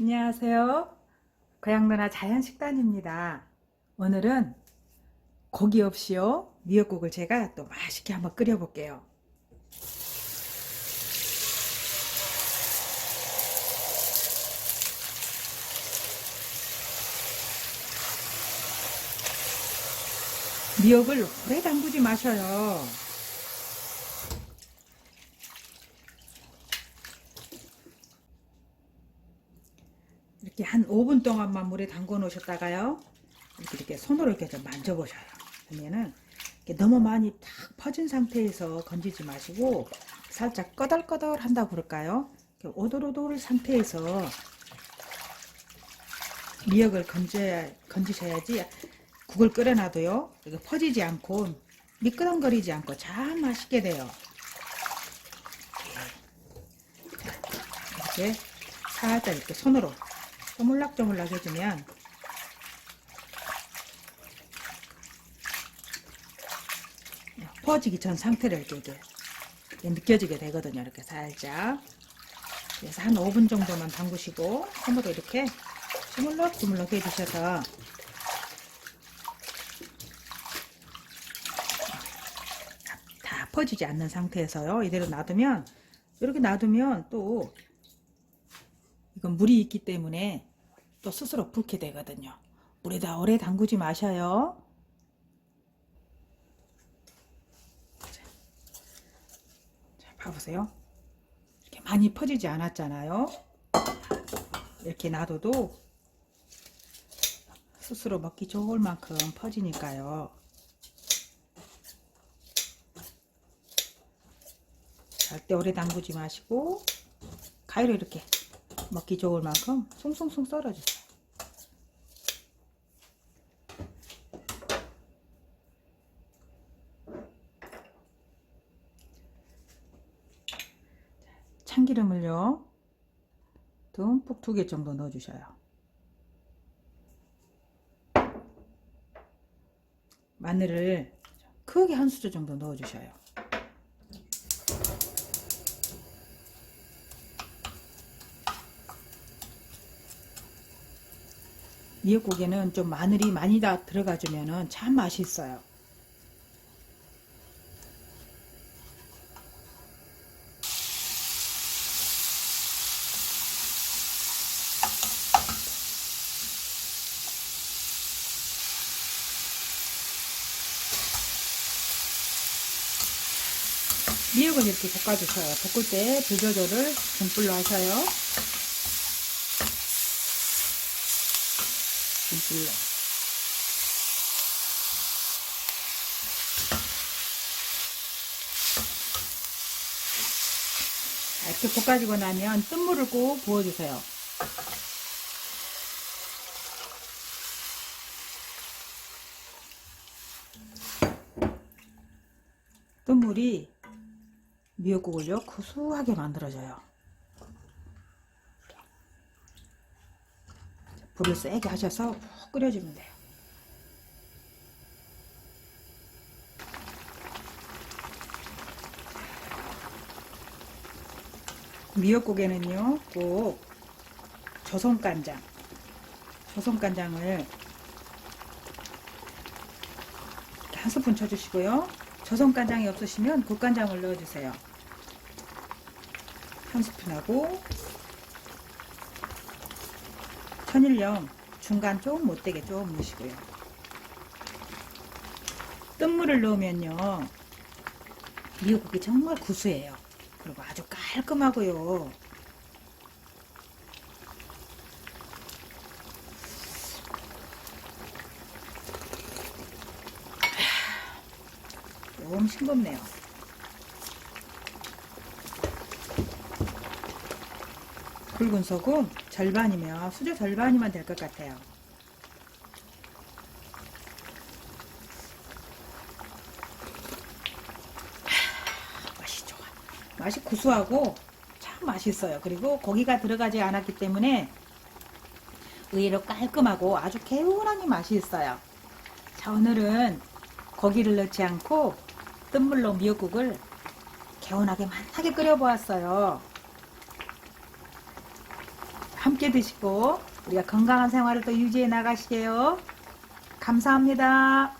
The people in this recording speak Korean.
안녕하세요. 고향누나 자연식단입니다. 오늘은 고기 없이요. 미역국을 제가 또 맛있게 한번 끓여볼게요. 미역을 오래 담그지 마셔요. 이렇게 한 5분 동안만 물에 담궈 놓으셨다가요. 이렇게, 이렇게 손으로 이렇게 좀 만져보셔요. 그러면은 이렇게 너무 많이 탁 퍼진 상태에서 건지지 마시고 살짝 꺼덜꺼덜 한다고 그럴까요? 이렇게 오돌오돌 상태에서 미역을 건져야, 건지셔야지 국을 끓여놔도요. 이게 퍼지지 않고 미끄덩거리지 않고 참 맛있게 돼요. 이렇게 살짝 이렇게 손으로 쪼물락쪼물락 해주면 퍼지기 전 상태를 이렇게, 이렇게 느껴지게 되거든요. 이렇게 살짝. 그래서 한 5분 정도만 담그시고 손으로 이렇게 주물럭주물럭 해주셔서 다 퍼지지 않는 상태에서요. 이대로 놔두면 이렇게 놔두면 또 이건 물이 있기 때문에 또 스스로 붓게 되거든요. 물에다 오래 담그지 마셔요. 자, 자, 봐보세요. 이렇게 많이 퍼지지 않았잖아요. 이렇게 놔둬도 스스로 먹기 좋을 만큼 퍼지니까요. 절대 오래 담그지 마시고 가위로 이렇게 먹기 좋을 만큼 숭숭숭 썰어주세요. 참기름을요 듬뿍 두 개 정도 넣어 주셔요. 마늘을 크게 한 수저 정도 넣어 주셔요. 미역국에는 좀 마늘이 많이 다 들어가주면 참 맛있어요. 미역은 이렇게 볶아주셔요. 볶을 때 불 조절을 중불로 하셔요. 자, 이렇게 볶아주고 나면 뜬물을 꼭 부어주세요. 뜬물이 미역국을요 구수하게 만들어줘요. 불을 세게 하셔서 푹 끓여주면 돼요. 미역국에는요 꼭 조선간장 조선간장을 한 스푼 쳐주시고요 조선간장이 없으시면 국간장을 넣어주세요 한 스푼하고 천일염 중간 좀 못되게 좀 넣으시고요. 뜬물을 넣으면요. 미역국이 정말 구수해요. 그리고 아주 깔끔하고요. 너무 싱겁네요. 굵은 소금 절반이면 수저 절반이면 될 것 같아요. 하, 맛이 좋아. 맛이 구수하고 참 맛있어요. 그리고 고기가 들어가지 않았기 때문에 의외로 깔끔하고 아주 개운하니 맛이 있어요. 자, 오늘은 고기를 넣지 않고 뜬물로 미역국을 개운하게 만나게 끓여보았어요. 함께 드시고 우리가 건강한 생활을 또 유지해 나가시게요. 감사합니다.